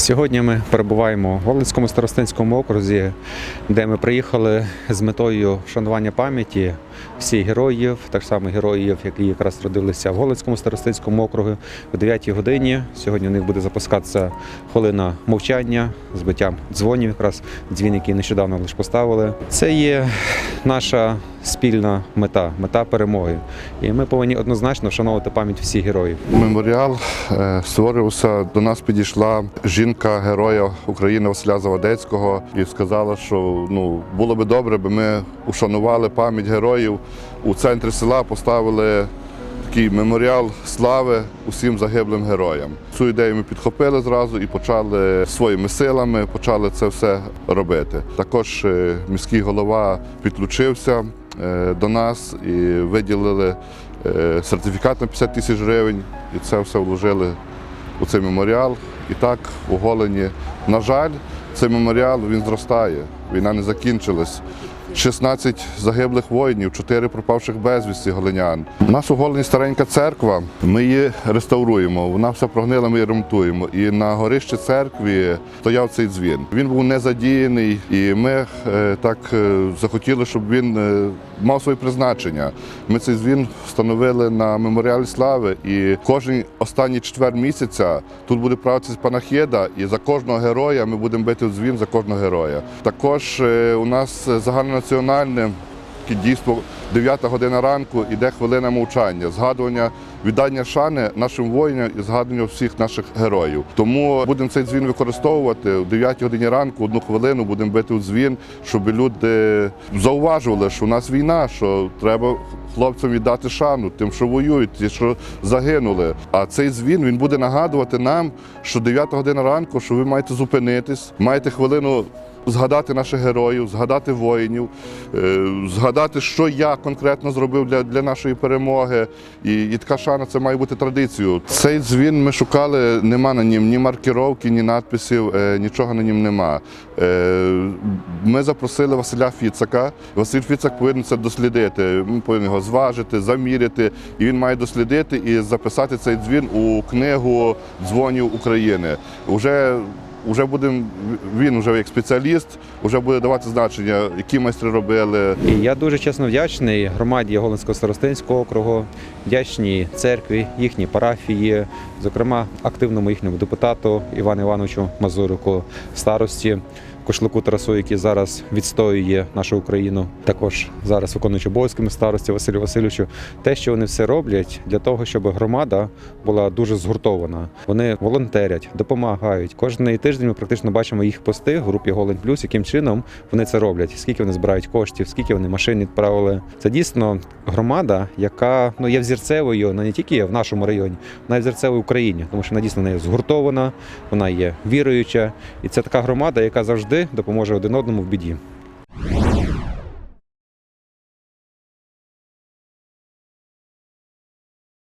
Сьогодні ми перебуваємо в Голицькому старостинському окрузі, де ми приїхали з метою вшанування пам'яті всіх героїв, так само героїв, які якраз родилися в Голицькому старостинському округу о 9 годині. Сьогодні у них буде запускатися хвилина мовчання з биттям дзвонів, якраз дзвін, який нещодавно лише поставили. Це є наша спільна мета, мета перемоги. І ми повинні однозначно вшановувати пам'ять всіх героїв. Меморіал е, створювався. До нас підійшла жінка героя України Василя Заводецького і сказала, що ну було би добре, би ми ушанували пам'ять героїв у центрі села, поставили такий меморіал слави усім загиблим героям. Цю ідею ми підхопили зразу і почали своїми силами почали це все робити. Також е, міський голова підключився до нас і виділили е, сертифікат на 50 тисяч гривень, і це все вложили у цей меморіал. І так у Голені, на жаль, цей меморіал він зростає. Війна не закінчилась. 16 загиблих воїнів, 4 пропавших безвісті голенян. У нас у старенька церква. Ми її реставруємо. Вона вся прогнила, ми її ремонтуємо. І на горищі церкві стояв цей дзвін. Він був не задіяний, і ми е, так е, захотіли, щоб він е, мав своє призначення. Ми цей дзвін встановили на меморіалі слави, і кожен останній четвер місяця тут буде правитися панахіда, і за кожного героя ми будемо бити дзвін за кожного героя. Також е, у нас загальнонаціональне дійство 9 година ранку іде хвилина мовчання, згадування віддання шани нашим воїнам і згадування всіх наших героїв. Тому будемо цей дзвін використовувати о 9 годині ранку, одну хвилину будемо бити в дзвін, щоб люди зауважували, що у нас війна, що треба хлопцям віддати шану, тим, що воюють, ті, що загинули. А цей дзвін він буде нагадувати нам, що 9 година ранку, що ви маєте зупинитись, маєте хвилину. Згадати наших героїв, згадати воїнів, е, згадати, що я конкретно зробив для, для нашої перемоги. І, і така шана це має бути традицією. Цей дзвін ми шукали, нема на нім ні маркіровки, ні надписів, е, нічого на нім нема. Е, Ми запросили Василя Фіцака. Василь Фіцак повинен це дослідити. Ми повинні його зважити, заміряти. І він має дослідити і записати цей дзвін у книгу дзвонів України. Уже Уже будемо він вже як спеціаліст, вже буде давати значення, які майстри робили. І я дуже чесно вдячний громаді Голинського старостинського округу, вдячній церкві, їхній парафії, зокрема активному їхньому депутату Івану Івановичу Мазурику, старості. Кошлику Тарасу, який зараз відстоює нашу Україну, також зараз виконуючи обов'язками старості Василю Васильовичу, те, що вони все роблять для того, щоб громада була дуже згуртована. Вони волонтерять, допомагають. Кожний тиждень ми практично бачимо їх пости в групі Голень Плюс, яким чином вони це роблять, скільки вони збирають коштів, скільки вони машин відправили. Це дійсно громада, яка ну є взірцевою не тільки в нашому районі, вона є взірцевою Україні, тому що вона дійсно є згуртована, вона є віруюча, і це така громада, яка завжди допоможе один одному в біді.